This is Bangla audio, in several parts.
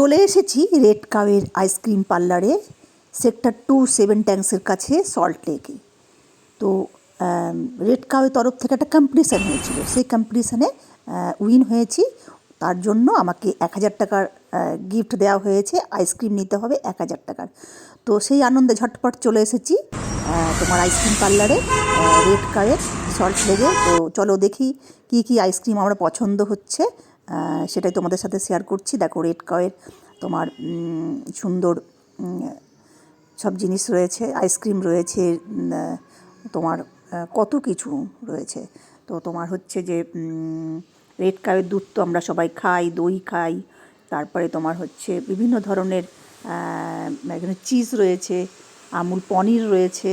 চলে এসেছি রেড কাউয়ের আইসক্রিম পার্লারে সেক্টর টু সেভেন ট্যাঙ্কসের কাছে সল্ট লেকে। তো রেড কাউয়ের তরফ থেকে একটা কম্পিটিশান হয়েছিল। সেই কম্পিটিশানে উইন হয়েছি। তার জন্য আমাকে এক হাজার টাকার গিফট দেওয়া হয়েছে। আইসক্রিম নিতে হবে এক হাজার টাকার। তো সেই আনন্দে ঝটপট চলে এসেছি তোমার আইসক্রিম পার্লারে রেড কাউয়ের সল্ট লেগে তো চলো দেখি কি কি আইসক্রিম আমার পছন্দ হচ্ছে। সেটাই তোমাদের সাথে শেয়ার করছি। দেখো রেড কয়ের তোমার সুন্দর সব জিনিস রয়েছে আইসক্রিম রয়েছে তোমার কত কিছু রয়েছে। তো তোমার হচ্ছে যে রেড কাউয়ের দুধ তো আমরা সবাই খাই, দই খাই, তারপরে তোমার হচ্ছে বিভিন্ন ধরনের এখানে চিজ রয়েছে, আমুল পনির রয়েছে,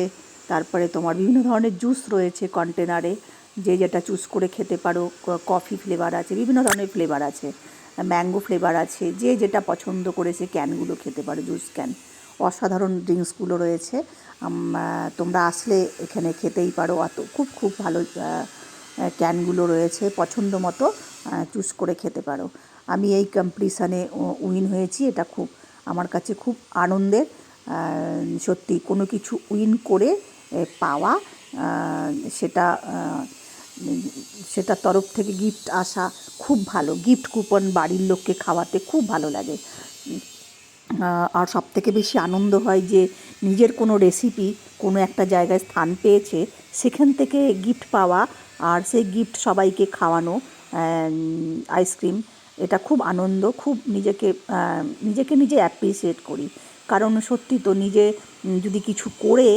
তারপরে তোমার বিভিন্ন ধরনের জুস রয়েছে কন্টেনারে যে যেটা চুজ করে খেতে পারো কফি ফ্লেভার আছে বিভিন্ন ধরনের ফ্লেভার আছে ম্যাঙ্গো ফ্লেভার আছে যে যেটা পছন্দ করে সে ক্যানগুলো খেতে পারো জুস ক্যান অসাধারণ ড্রিঙ্কসগুলো রয়েছে তোমরা আসলে এখানে খেতেই পারো অত খুব খুব ভালো ক্যানগুলো রয়েছে পছন্দ মতো চুজ করে খেতে পারো। আমি এই কম্পিটিশানে উইন হয়েছি এটা খুব আমার কাছে খুব আনন্দের সত্যি কোনো কিছু উইন করে পাওয়া আহ, সেটা তরফ থেকে গিফট আসা খুব ভালো। গিফট কুপন বাড়ির লোককে খাওয়াতে খুব ভালো লাগে। আর সব থেকে বেশি আনন্দ হয় যে নিজের কোনো রেসিপি কোনো একটা জায়গায় স্থান পেয়েছে, সেখান থেকে গিফট পাওয়া আর সেই গিফট সবাইকে খাওয়ানো আইসক্রিম এটা খুব আনন্দ, খুব নিজেকে নিজেকে নিজে অ্যাপ্রিসিয়েট করি। কারণ সত্যি তো নিজে যদি কিছু করে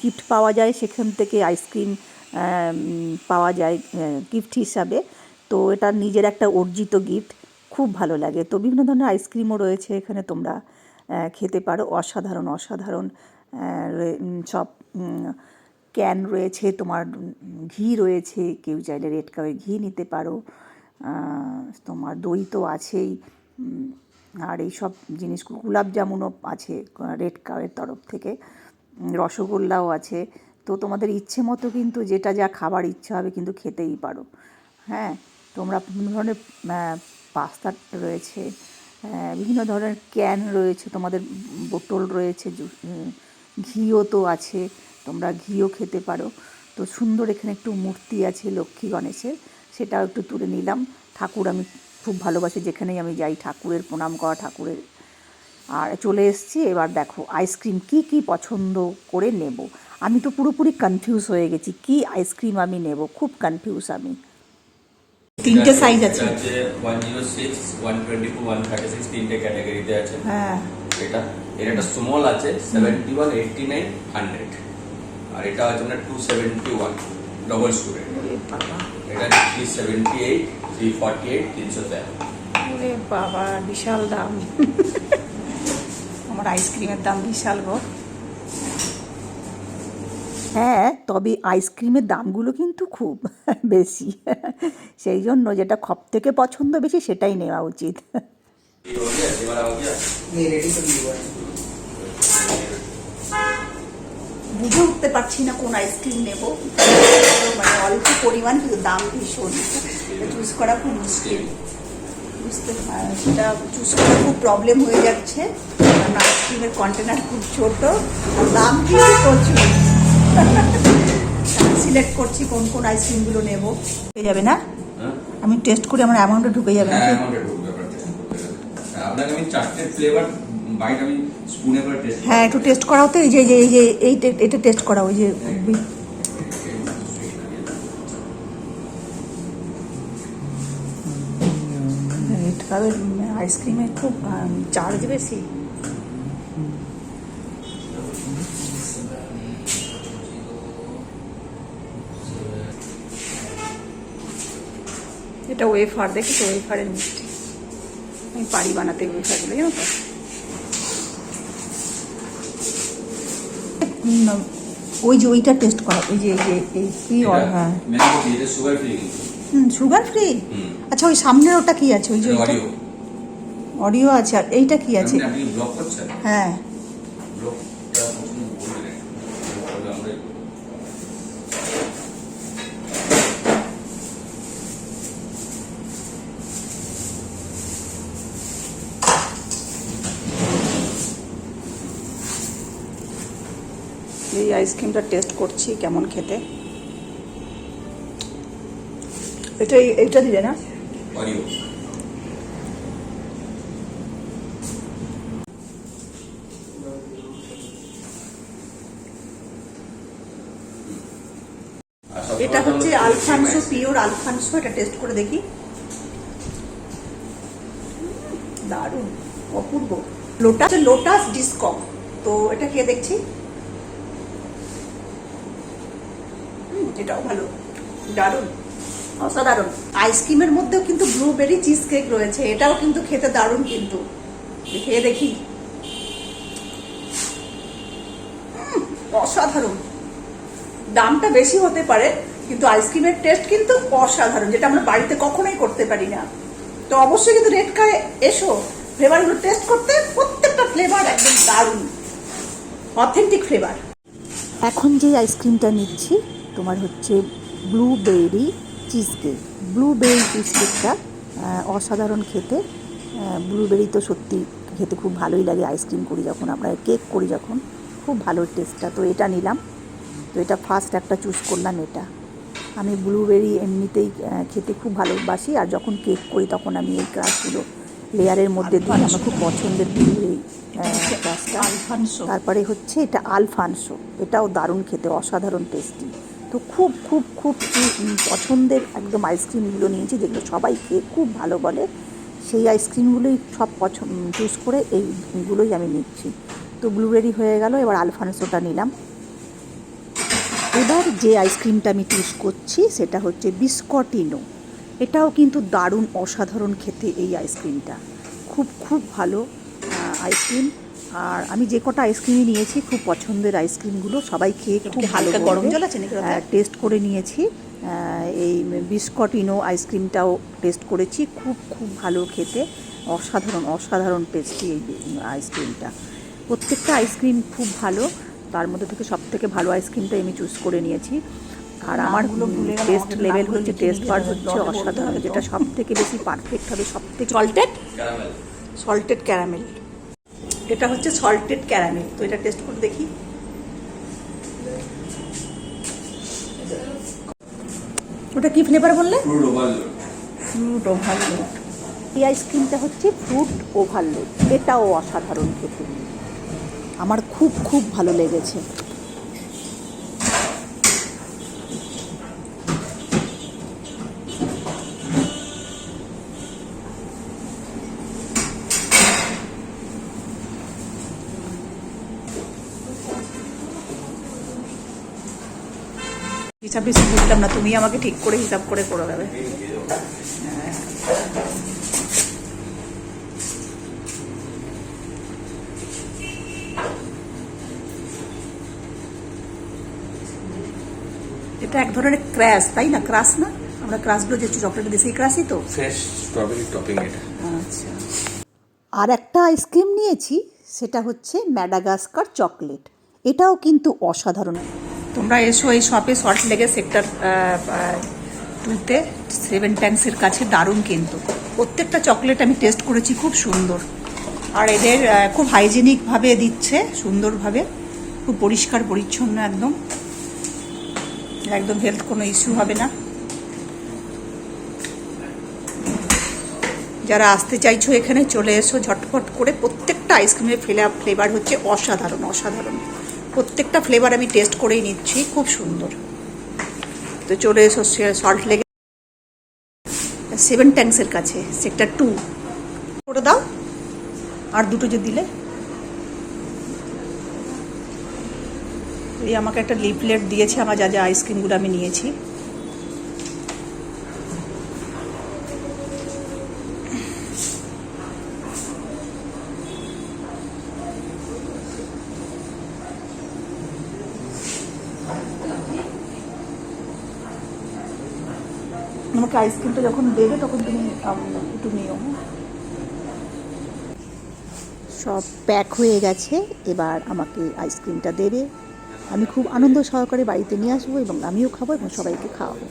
গিফট পাওয়া যায় সেখান থেকে আইসক্রিম পাওয়া যায় গিফট হিসাবে। তো এটা নিজের একটা অর্জিত গিফট খুব ভালো লাগে। তো বিভিন্ন ধরনের আইসক্রিমও রয়েছে এখানে তোমরা খেতে পারো। অসাধারণ অসাধারণ সব ক্যান রয়েছে। তোমার ঘি রয়েছে। কেউ চাইলে রেড কাপে ঘি নিতে পারো। তোমার দই তো আছেই। আর এই সব জিনিস গোলাপ জামুনও আছে রেড কাপের তরফ থেকে। রসগোল্লাও আছে। তো তোমাদের ইচ্ছে মতো কিন্তু যেটা যা খাবার ইচ্ছে হবে কিন্তু খেতেই পারো। হ্যাঁ তোমরা বিভিন্ন ধরনের পাস্তা রয়েছে আহ, বিভিন্ন ধরনের ক্যান রয়েছে তোমাদের বোতল রয়েছে ঘিও তো আছে তোমরা ঘিও খেতে পারো। তো সুন্দর এখানে একটু মূর্তি আছে লক্ষ্মী গণেশের সেটাও একটু তুলে নিলাম। ঠাকুর আমি খুব ভালোবাসি যেখানেই আমি যাই ঠাকুরের প্রণাম করা ঠাকুরের আর চলে এসেছি এবার দেখো আইসক্রিম কি কি পছন্দ করে নেব। আমি তো পুরোপুরি কনফিউজ হয়ে গেছি কি আইসক্রিম আমি নেব খুব কনফিউজ আমি। তিনটে সাইজ আছে এটা আছে। One zero six one twenty four one thirty six তিনটে ক্যাটাগরিতে আছে। হ্যাঁ। এটা এর একটা স্মল আছে seventy one eighty nine hundred আর এটা আছে আপনার two seventy one double student এটা three seventy eight three forty eight তিনশো তেরো। ওরে বাবা বিশাল দাম। আমার আইসক্রিমের দাম বিশাল গো। হ্যাঁ তবে আইসক্রিমের দামগুলো কিন্তু খুব বেশি। সেই জন্য যেটা খপ থেকে পছন্দ বেশি সেটাই নেওয়া উচিত। বুঝে উঠতে পারছি না কোন আইসক্রিম নেব। মানে অল্প পরিমাণ কিন্তু দাম ভীষণ। চুজ করা খুব মুশকিল। বুঝতে সেটা চুজ করা খুব প্রবলেম হয়ে যাচ্ছে। কারণ আইসক্রিমের কন্টেনার খুব ছোট। আর দাম কিন্তু প্রচুর সিলেক্ট করছি কোন কোন আইসক্রিমগুলো নেব। হয়ে যাবে না? হ্যাঁ? আমি টেস্ট করে আমার অ্যামাউন্টে ঢুকে যাবে হ্যাঁ ব্যাপারটা হ্যাঁ, আপনাকে আমি চারটে ফ্লেভার বাইট আমি স্পুনে করে টেস্ট হ্যাঁ একটু টেস্ট করাও তো এই যে এই যে এই এটা টেস্ট করাও ওই যে রেড কাপের আইসক্রিমের খুব চার্জ বেশি এটা ওয়েফার দেখেছ ওয়েফারের মিষ্টি আমি পারি বানাতে ওয়েফারগুলো জানো তো হুম, ওই যে ওইটা টেস্ট করা ওই যে এই যে এই কি অর- হ্যাঁ ম্যাঙ্গো দিয়ে এটা সুগার ফ্রি আচ্ছা ওই সামনের ওটা কি আছে? ওই যে অডিও আছে আর এইটা কি আছে? হ্যাঁ। এই আইসক্রিমটা টেস্ট করছি কেমন খেতে। এটা এইটা দিলে না? অরিও এটা হচ্ছে আলফানসো পিওর আলফানসো এটা টেস্ট করে দেখি। দারুণ অপূর্ব। লোটাস লোটাস ডিসকম তো এটা কে দেখছি? এটাও ভালো। দারুণ। অসাধারণ। আইসক্রিমের মধ্যেও কিন্তু ব্লুবেরি চিজ কেক রয়েছে, এটাও কিন্তু খেতে দারুণ কিন্তু। খেয়ে দেখি। অসাধারণ। দামটা বেশি হতে পারে, কিন্তু আইসক্রিমের টেস্ট কিন্তু অসাধারণ, যেটা আমরা বাড়িতে কখনোই করতে পারি না। তো অবশ্যই কিন্তু রেড কারে এসো, ফ্লেভারগুলো টেস্ট করতে প্রত্যেকটা ফ্লেভার একদম দারুণ। Authentic flavour. এখন যে আইসক্রিমটা নিচ্ছি, তোমার হচ্ছে blueberry cheese cake blueberry cheese কেকটা অসাধারণ খেতে। ব্লুবেরি তো সত্যি খেতে খুব ভালোই লাগে আইসক্রিম করি যখন আমরা কেক করি যখন খুব ভালো টেস্টটা তো এটা নিলাম। তো এটা ফার্স্ট একটা চুজ করলাম এটা। আমি ব্লুবেরি এমনিতেই খেতে খুব ভালোবাসি আর যখন কেক করি তখন আমি এই ক্রাশগুলো লেয়ারের মধ্যে দিই। আমার খুব পছন্দের ব্লুবেরি ক্রাশটা আলফানসো। তারপরে হচ্ছে এটা আলফানসো। এটাও দারুণ খেতে অসাধারণ টেস্টি তো খুব খুব খুব পছন্দের একদম আইসক্রিমগুলো নিয়েছি যেগুলো সবাই খেয়ে খুব ভালো বলে। সেই আইসক্রিমগুলোই সব পছন্দ চুজ করে এইগুলোই আমি নিচ্ছি। তো ব্লুবেরি হয়ে গেল, এবার আলফানসোটা নিলাম। এবার যে আইসক্রিমটা আমি চুজ করছি সেটা হচ্ছে বিস্কটিনো এটাও কিন্তু দারুণ অসাধারণ খেতে এই আইসক্রিমটা খুব খুব ভালো আইসক্রিম আর আমি যে কটা আইসক্রিমই নিয়েছি খুব পছন্দের আইসক্রিমগুলো সবাই খেয়ে খুব ভালো হালকা গরম জল আছে নাকি টেস্ট করে নিয়েছি। এই বিস্কটিনো আইসক্রিমটাও টেস্ট করেছি খুব খুব ভালো খেতে। অসাধারণ অসাধারণ টেস্টি এই আইসক্রিমটা প্রত্যেকটা আইসক্রিম খুব ভালো তার মধ্যে থেকে সব থেকে ভালো আইসক্রিমটা আমি চুজ করে নিয়েছি। আর আমার টেস্ট লেভেল হচ্ছে টেস্ট বার হচ্ছে অসাধারণ যেটা সব থেকে বেশি পারফেক্ট হবে সব থেকে সল্টেড সল্টেড ক্যারামেল এটা হচ্ছে সল্টেড ক্যারামেল তো এটা টেস্ট করে দেখি। ওটা কি ফ্লেভার বললে? ফ্রুট ওভারলোড এই আইসক্রিমটা হচ্ছে ফ্রুট ওভারলোড এটাও অসাধারণ খেতে। আমার খুব খুব ভালো লেগেছে। হিসাব হিসাব বুঝলাম না তুমি আমাকে ঠিক করে হিসাব করে করে দেবে। এটা এক ধরনের ক্র্যাশ তাই না? ক্রাশ না? আমরা ক্রাশগুলো যে চকলেট দিই সেই ক্রাশই তো। ফ্রেশ স্ট্রবেরি টপিং এটা। আচ্ছা। আর একটা আইসক্রিম নিয়েছি সেটা হচ্ছে ম্যাডাগাস্কার চকলেট এটাও কিন্তু অসাধারণ। তোমরা এসো এই শপে শর্ট লেগে সেক্টর টুতে সেভেন ট্যাঙ্কসের কাছে দারুণ কিন্তু। প্রত্যেকটা চকলেট আমি টেস্ট করেছি, খুব সুন্দর। আর এদের খুব হাইজেনিকভাবে দিচ্ছে সুন্দরভাবে খুব পরিষ্কার, পরিচ্ছন্ন একদম। একদম হেলথ কোনো ইস্যু হবে না। যারা আসতে চাইছো এখানে, চলে এসো ঝটফট করে। প্রত্যেকটা আইসক্রিমের ফ্লেভার ফ্লেভার হচ্ছে অসাধারণ অসাধারণ। প্রত্যেকটা ফ্লেভার আমি টেস্ট করেই নিচ্ছি, খুব সুন্দর। তো চলে এসো সল্ট লেগে সেভেন ট্যাঙ্কসের কাছে সেক্টর টু করে দাও। আর দুটো যে দিলে। এই আমাকে একটা লিফলেট দিয়েছে, আমার যা যা আইসক্রিমগুলো আমি নিয়েছি। আমাকে আইসক্রিমটা যখন দেবে, তখন তুমি একটু নিও? সব প্যাক হয়ে গেছে, এবার আমাকে আইসক্রিমটা দেবে। আমি খুব আনন্দ সহকারে বাড়িতে নিয়ে আসব এবং আমিও খাব এবং সবাইকে খাওয়াবো।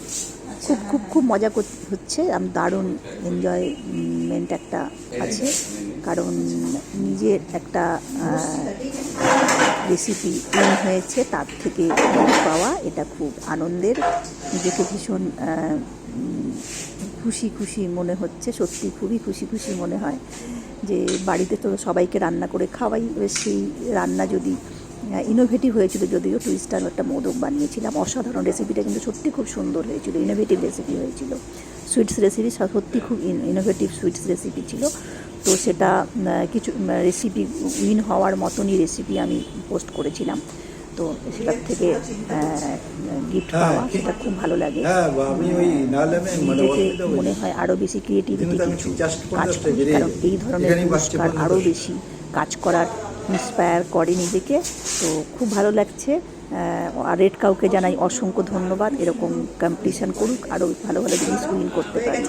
খুব খুব খুব মজা হচ্ছে, আমি দারুণ এনজয়মেন্ট একটা আছে। কারণ নিজের একটা রেসিপি উইন হয়েছে, তার থেকে পাওয়া, এটা খুব আনন্দের। নিজেকে ভীষণ খুশি খুশি মনে হচ্ছে, সত্যি খুবই খুশি খুশি মনে হয় যে বাড়িতে তো সবাইকে রান্না করে খাওয়াই। সেই রান্না যদি ইনোভেটিভ হয়েছিল, যদিও টুইস্টার একটা মোদক বানিয়েছিলাম, অসাধারণ রেসিপিটা কিন্তু সত্যি খুব সুন্দর হয়েছিল ইনোভেটিভ রেসিপি হয়েছিল। সুইটস রেসিপি সত্যি খুব ইনোভেটিভ সুইটস রেসিপি ছিল। তো সেটা কিছু রেসিপি উইন হওয়ার মতনই রেসিপি আমি পোস্ট করেছিলাম। তো সেটার থেকে গিফট হ্যাঁ, পাওয়া সেটা খুব ভালো লাগে। হ্যাঁ মানে নিজেকে মনে হয় আরও বেশি ক্রিয়েটিভিটি কিছু কাজ কারণ এই ধরনের পুরস্কার আরও বেশি কাজ করার ইন্সপায়ার করে নিজেকে। তো খুব ভালো লাগছে। আর রেড কাউকে জানাই অসংখ্য ধন্যবাদ। এরকম কম্পিটিশান করুক আরও ভালো ভালো জিনিস উইন করতে পারি।